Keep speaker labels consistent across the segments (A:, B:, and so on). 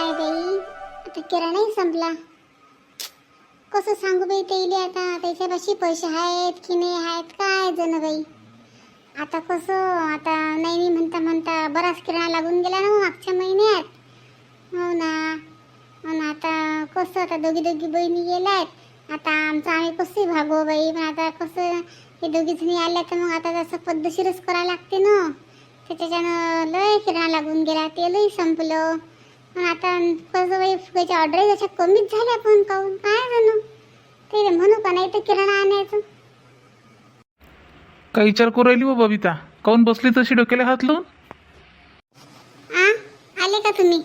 A: काय बाई. आता किराणाही संपला. कसं सांगू बाई तेले आता? त्याच्यापाशी पैसे आहेत की नाही आहेत? काय जण बाई? आता कसं? आता नाही नाही म्हणता म्हणता बराच किराणा लागून गेला ना हो मागच्या महिन्यात. हो ना. हो आणि आता कसं? आता दोघी दोघी बहिणी गेल्यात. आता आमचं आम्ही कसं भागो हो बाई? पण आता कसं? हे दोघी जणी आल्या तर मग आता तसं पद्धतशीरच करायला लागते ना. त्याच्यानं लय किराणा लागून गेला. तेलही संपलं. आता कसं बाई फुगाची ऑर्डर जशा कमीच झाल्या पण काहून? काय जणू ते म्हणू का? नाही तर किराणा आणायचं.
B: काय विचार करू राहिली हो बबिता? काऊन बसली तशी डोक्याला हात लावून?
A: आ? आले का तुम्ही?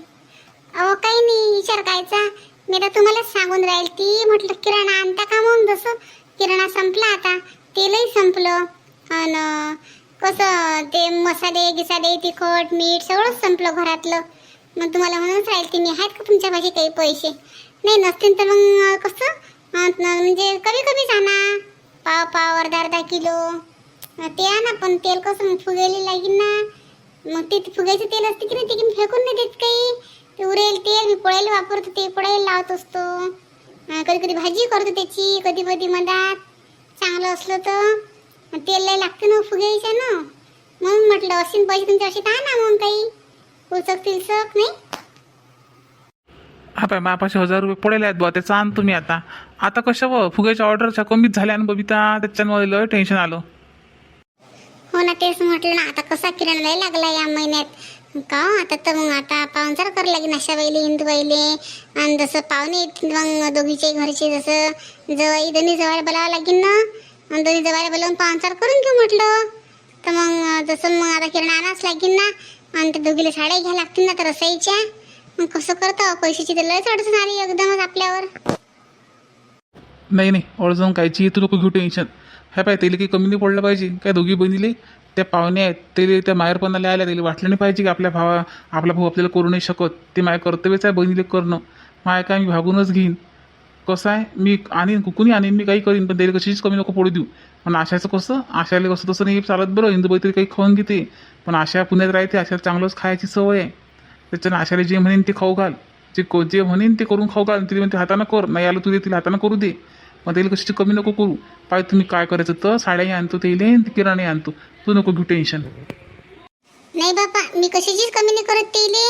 A: अहो काही नाही. विचार कायचा मी तर तुम्हालाच सांगून राहील ती. म्हटलं किराणा आणता का मग? जसं किराणा संपला आता. तेलही संपलं. आणि कसं ते मसाले गिसाले तिखट मीठ सगळंच संपलं घरातलं. मग तुम्हाला म्हणूनच राहील की मी आहेत का तुमच्या पाशी काही पैसे? नाही नसतील तर मग कसं? म्हणजे कमी कमीच आणा पाव पाव अर्धा अर्धा किलो. ते आणा पण तेल कसं फुगेली लागेल ना. मग ते फुगायचं तेल असते की नाही ते की मी फेकून नाही देत काही? ते उरेल तेल मी पोळ्याला वापरतो ते पोळ्याला लावत असतो. कधी कधी भाजी करतो त्याची कधी कधी मधात. चांगलं असलं तर. तेल लय लागतं ना फुगायच्या ना. म्हणून म्हटलं असेल पैसे तुमच्या असे का ना मग काही. पुचक तिलसक नाही?
B: हा पाय मापाशे हजार रुपये पडेले आहेत बुवा त्याचं आण तुम्ही आता. आता कशा व फुगाच्या ऑर्डरच्या कमीच झाल्या आणि बबिता त्याच्यामुळे लय टेन्शन आलं.
A: हो ना तेच म्हटलं ना आता कसा किराणा लय लागला या महिन्यात. का हो, आता तर मग आता पाहुणचार करायला लागेल अशा बाईले हिंदू बाईले. आणि जसं पाहुणे येतील मग दोघीचे घरचे जसं जवळ दोन्ही जवळ बोलावं लागेल ना. आणि दोन्ही जवळ बोलावून पाहुणचार करून घेऊ म्हटलं. तर मग जसं मग आता किराणा आणाच लागेल ना. आणि त्या दोघीला साड्या घ्या लागतील ना तर रसाईच्या. मग कसं करतं? पैशाची तर लयच अडचण आली एकदमच आपल्यावर.
B: नाही नाही. अडचण कायची तू नको घेऊ टेन्शन. ह्या पाय त्याला काही कमी नाही पडलं पाहिजे. काय दोघी बहिणीले? त्या पाहुणे आहेत. ते त्या माहेरपणाला आल्या. त्याला वाटलं नाही पाहिजे की आपल्या भावा आपला भाऊ आपल्याला करू नाही शकत. ते माझ्या कर्तव्यच आहे बहिणीले करणं. माय काय मी भागूनच घेईन. कसं आहे? मी आणीन कुकुनी आणीन मी काही करीन पण त्याला कशीच कमी नको पडू देऊ. पण आशाचं कसं? आशाला कसं तसं नाही चालत बरं. हिंदूबाई तरी काही खाऊन घेते. पण आशा पुण्यात राहते. आशाला चांगलंच खायची सवय आहे. त्याच्यानं आशाला जे म्हणेन ते खाऊ घाल. जे को जे म्हणेन ते करून खाऊ घाल. तिला म्हणते हातानं कर. नाही आलं तुझे तिला हातानं करू दे. मग त्याला कशीची कमी नको करू. पाय तुम्ही काय करायचं तर साड्याही आणतो त्याला किराणे आणतो. तू नको घेऊ टेन्शन.
A: नाही बापा मी कशाचीच कमी नाही करत तेले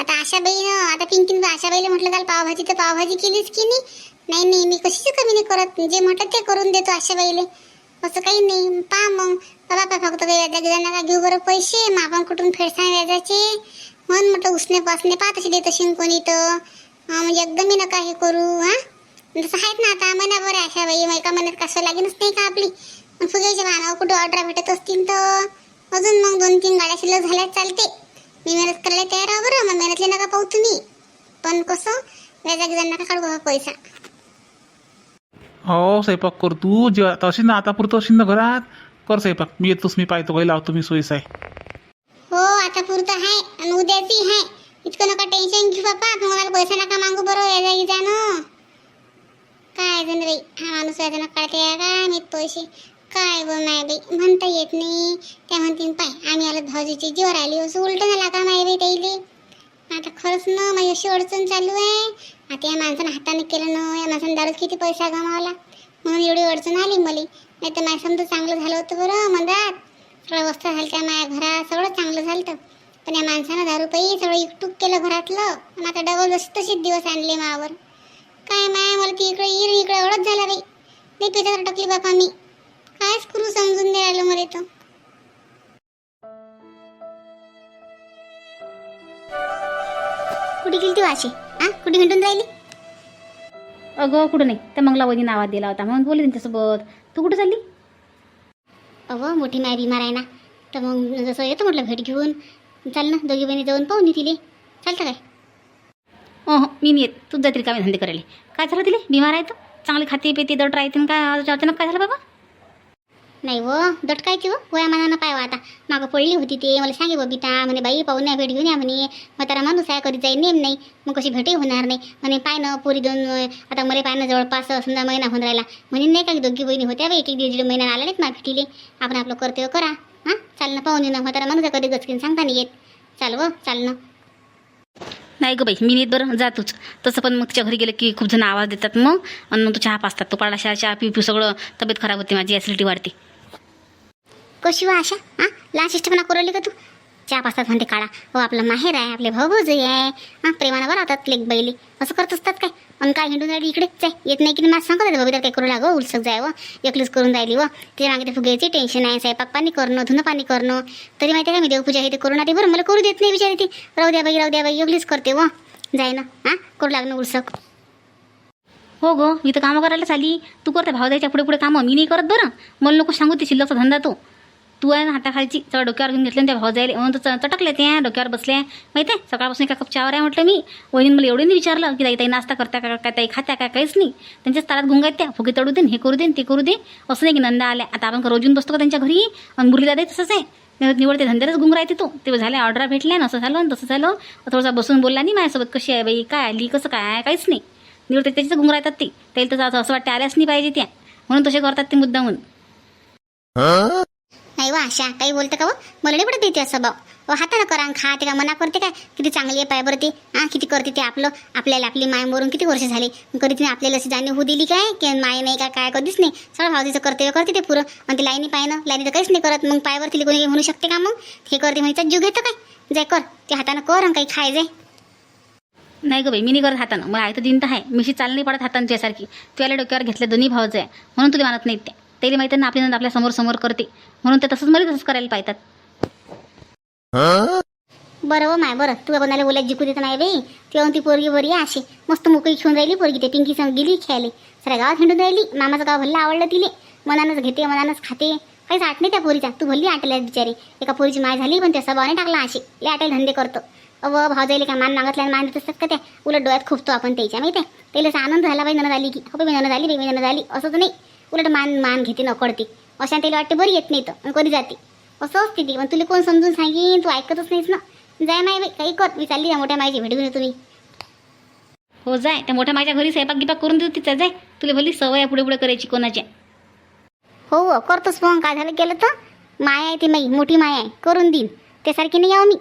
A: आता आशाबाईनं आता पिंकीन आशाबाईला म्हटलं काल पावभाजी तर पावभाजी केलीच की नाही? नाही नाही मी कशीच कमी नाही करत? जे म्हटलं ते करून देतो आशाबाईले असं काही नाही. पहा मग. बाबा फक्त काही व्याजा नका घेऊ. बरं पैसे मग आपण कुठून फेडसाय व्याजाचे? म्हणून म्हटलं उसने पासने पा तसे देत असेल कोणी तर. म्हणजे एकदमही नका हे करू हा? जसं आहेत ना आता. महिनाभर अशा बाई. मग एका महिन्यात कसं लागेलच नाही का आपली? मग फुगायच्या भानावर कुठे ऑर्डर भेटत असतील तर. अजून मग दोन तीन गाड्या शिल्लक झाल्या चालते. मी मेहनत करायला तयार आहे. बरं मग मेहनतले नका पाहू तुम्ही. पण कसं? व्याजा गिजा नका काढू हा पैसा.
B: हो स्वयंपाक कर तू. जे आता ना आता पुरतो असेल ना घरात. कर स्वयंपाक. मी येतोच मी पाहतो. काही लावतो मी सोयीस आहे.
A: हो आता पुरतं आहे. आणि उद्याची आहे. इतकं नका टेन्शन घेऊ बापा. मला पैसा नका मागू बरं? व्याजा गिजा न काय जण बाई हा माणूस व्याजानं काढते काय मी पैसे काय गो माय बाई? म्हणता येत नाही. त्या म्हणतील पाय आम्ही आलो भाऊजीची जीवर आली असं उलट झाला का माय बाई त्याईले आता खरंच ना माझी अशी अडचण चालू आहे. आता या माणसानं हाताने केलं ना या माणसानं दारूच किती पैसा गमावला? म्हणून एवढी अडचण आली मला. नाही तर माझ्या समजा चांगलं झालं होतं बरं मंदात सगळं वस्तू झालं त्या माझ्या घरात सगळं चांगलं झालं होतं. पण या माणसानं दारू पाई सगळं इकटूक केलं घरातलं. आणि आता डबल जशी तसेच दिवस आणले मावर. काय माय मला ती इकडे इर इकडे एवढंच झालं बाई. नाही पिठावर टाकली बापा मी. कायच करू समजून द्यायला मला तर कुठे गेली ती वाशी? हा कुठे हिंडून राहिली?
C: अगं कुठं नाही. त्या मंगला वहिनी आवाज दिला होता. म्हणून बोलले त्यांच्यासोबत. तू कुठं चालली?
A: अहो मोठी माय बिमार आहे ना. तर मग जसं येतो म्हटलं भेट घेऊन. चाल ना दोघी बहिणी जाऊन पाहून तिले चालतं काय?
C: अह मी नाही येत. तूच जातील कामे धंदे करायला? काय झालं तिले? बिमार आहे तर? चांगली खाते पिते दट राहते काय? अचानक काय झालं बाबा?
A: नाही व दटकायची व. वया मनानं पाय आता मागं पडली होती ते. मला सांगे बबिता म्हणे बाई पाहुण्या भेट घेऊन या म्हणे. म्हातारा माणूस आहे कधी जाईल नेम नाही. मग कशी भेटही होणार नाही. म्हणे पाय ना पोरी दोन आता मला पाय ना जवळपास समजा महिना होऊन राहिला. म्हणे नाही का दोघी बहिणी होत्या बाई एक एक दीड दीड महिना आला नाहीत मा भेटीले. आपण आपलं कर्तव्य करा. हां? चाल ना पाहुणे ना. म्हातारा माणूस कधी गचकीन सांगता नाही येत. चाल व चाल ना.
C: नाही गं बाई मी नीत बरं जातोच. तसं पण मग तिच्या घरी गेलं की खूप जण आवाज देतात मग. आणि मग तो चहा पाचतात तो पाडा चहा चहा पिऊ पिऊ सगळं तब्येत खराब होते माझी ॲसिडिटी वाढते.
D: कशी वा आशा? हां? लहान शिष्टपणा करवली का तू? चहा पाच म्हणते काळा हो आपलं माहेर आहे आपले भाऊभाऊजही आहे हां प्रेमानं राहतात लेक बैली. असं करत असतात काय? पण काय हिंडून राहिली इकडेच जाय येत नाही की मला सांगत आहे बघितलं काय करू लाग? उलसक जाय व एकलीच करून राहिली हो. व तिथे मागे ते फुग्याची टेन्शन आहे स्वयंपाक पाणी करणं धुणं पाणी करणं. तरी माहिती आहे का मी देवपूजा हे ते करून आली बरं मला करू देत नाही विचार ती. राहू द्या बाई राहू द्या बाई एकलीच करते व जाय ना हां करू लागणं उलसक.
C: हो गो मी तर कामं करायला चाली. तू करते भाव द्यायच्या पुढे पुढे कामं मी नाही करत बरं. मला नको सांगू ते शिल्लकचा धंदा तो. तू आहे ना हाताखालची चला डोक्यावर घेऊन घेतलं त्या भाव जायला म्हणून तर चटकले ते डोक्यावर बसले. माहिती आहे सकाळपासून एका कप चावर आहे म्हटलं मी. वहिनी मला एवढं नाही विचारलं की ताई ताई नाश्ता करता का काय ताई खात्या काय काहीच नाही. त्यांच्याच तारात गुंगायत त्या. फुगे तडू देन हे करू देन ते करू दे. असं नाही की नंदा आल्या. आता आपण रोजून रोज येऊन बसतो का त्यांच्या घरी? आणि मुरलीला दे तसंच आहे. निवडते धंद्यालाच गुंग राहते तो. ते झाले ऑर्डर भेटल्या ना असं झालं आणि तसं झालं. थोडासा बसून बोलला नाही माझ्यासोबत कशी आहे बाई? काय आली? कसं काय आहे? काहीच नाही. निवडते त्याच्याच गुंग राहतात ते. त्याला तर असं- असं वाटतं आल्याच नाही पाहिजे त्या. म्हणून तसे करतात ते मुद्दा म्हणून
D: नाही वा आशा काही बोलतं का व मला नाही पडत येते असं भाऊ व हातानं करा आणि खा ते का मना करते काय? किती चांगली आहे पाय बरं ते. हा किती करते ते आपलं. आपल्याला आपली माय मरून किती वर्ष झाली? कधी तिने आपल्याला अशी जाणीव होऊ दिली काय? की माय नाही का काय कधीच नाही. सगळं भावतीचं कर्तव्य करते ते पुरं. आणि ते लाईनी पायनं लाईनी तर काहीच नाही करत. मग पायवर तिला कोणी म्हणू शकते का मग? हे करते म्हणजे जीव घेतं काय? जाय कर. ते हातानं कर आणि काही खाय जाय.
C: नाही गं बाई मी नाही करत हातानं. मला आहे तर दिन तर आहे. मिशी चाल नाही पडत हातांच्यासारखी तुझ्यासारखी तुला डोक्यावर घेतल्या दोन्ही भावच आहे. म्हणून तुला मानत नाही त्या त्याला माहिती आहे ना नंद आपल्यासमोर समोर करते. म्हणून ते तसंच मला तसंच करायला पाहतात.
D: बरं हो माय बरं. तुला कोणाला बोलायला जिकू देत नाही बाई तेव्हा ती पोरगी बरी आहे अशी. मस्त मोकळी खेळून राहिली पोरगी ते पिंकी संग गेली खेळायला. सगळ्या गावात हिंडून राहिली. मामाचं गाव भल्ला आवडलं तिले. मनानंच घेते मनानंच खाते. काहीच आठ नाही त्या पोरीचा. तू भल्ली आटल्या बिचारी. एका पोरीची माय झाली पण त्या स्वभावाने टाकला अशी. ले आटायला धंदे करतो. अव भाव जायला का मान मागतल्या मान देत असतात का त्या? उलट डोळ्यात खुपतो आपण त्याच्या माहिती आहे? त्याला आनंद झाला बाई ननद आली की. हो बाई ननद आली बाई ननद आली. असं तर नाही. उलट मान मान घेते नकडते अशा त्याला वाटते बरी येत नाही तर. कधी जाते? असं असते ती. पण तुला कोण समजून सांगेन? तू ऐकतच नाहीस ना. जाय माय बाई काही कर. मी चालली ना मोठ्या मायची भेट घेऊन तुम्ही.
C: हो जाय त्या मोठ्या माझ्या घरी स्वयंपाक गिपाक करून देऊ तिचा. जाय तुला भली सवय पुढे पुढे करायची कोणाच्या.
D: हो हो करतोच मग. काय झालं केलं तर? माय आहे ती माई मोठी माय आहे. करून देईन. त्यासारखी नाही आहो मी.